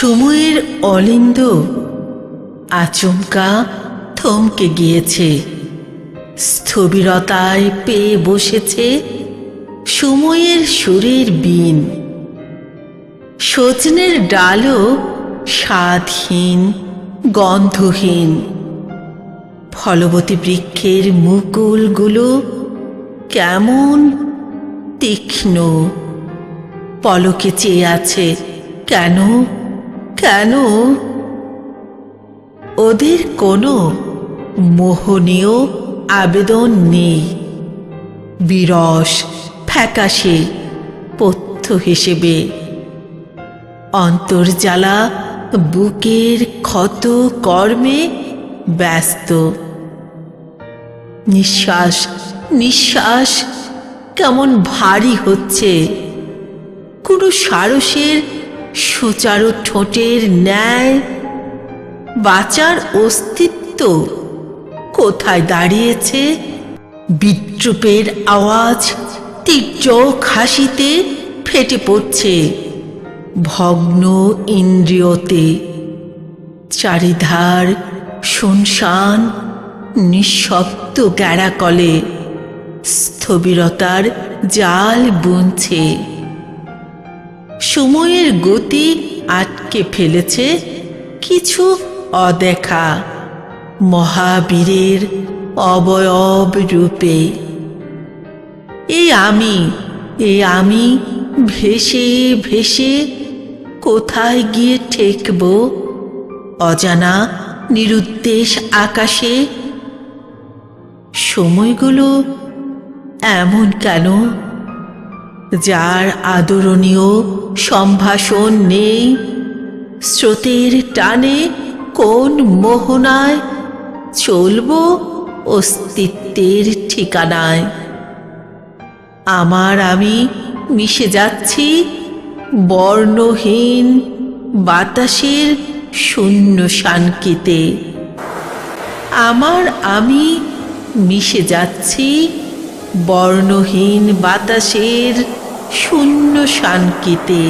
সময়ের অলিন্দ আচমকা থমকে গিয়েছে। স্থবিরতায় পেয়ে বসেছে সময়ের সুরের বিন। সজনের ডালও স্বাদহীন, গন্ধহীন। ফলবতী বৃক্ষের মুকুলগুলো কেমন তীক্ষ্ণ। পলকে চেয়ে আছে, কেন কেন? ওদের কোনো মোহনীয় আবেদন নেই। বিরস, ফ্যাকাশে, পথ্য হিসেবে। অন্তর্জালা বুকের ক্ষত কর্মে ব্যস্ত। নিঃশ্বাস নিঃশ্বাস, কেমন ভারী হচ্ছে। কোনো সারসের সুচারু ঠোঁটের ন্যায় বাঁচার অস্তিত্ব কোথায় দাঁড়িয়েছে? বিদ্রুপের আওয়াজ তীর্য হাসিতে ফেটে পড়ছে ভগ্ন ইন্দ্রিয়তে। চারিধার শুনশান নিঃশব্দ গ্যাড়াকলে স্থবিরতার জাল বুনছে। সময়ের গতি আটকে ফেলেছে কিছু অদেখা মহাবীরের অবয়ব রূপে। এই আমি এই আমি ভেসে ভেসে কোথায় গিয়ে ঠেকব? অজানা নিরুদ্দেশ আকাশে সময়গুলো এমন কেন? যার আদরণীয় সম্ভাষণ নেই, স্রোতের টানে কোন মোহনায় চলব অস্তিত্বের ঠিকানায়। আমার আমি মিশে যাচ্ছি বর্ণহীন বাতাসের শূন্য শানকিতে আমার আমি মিশে যাচ্ছি বর্ণহীন বাতাসের শূন্য শানকিতে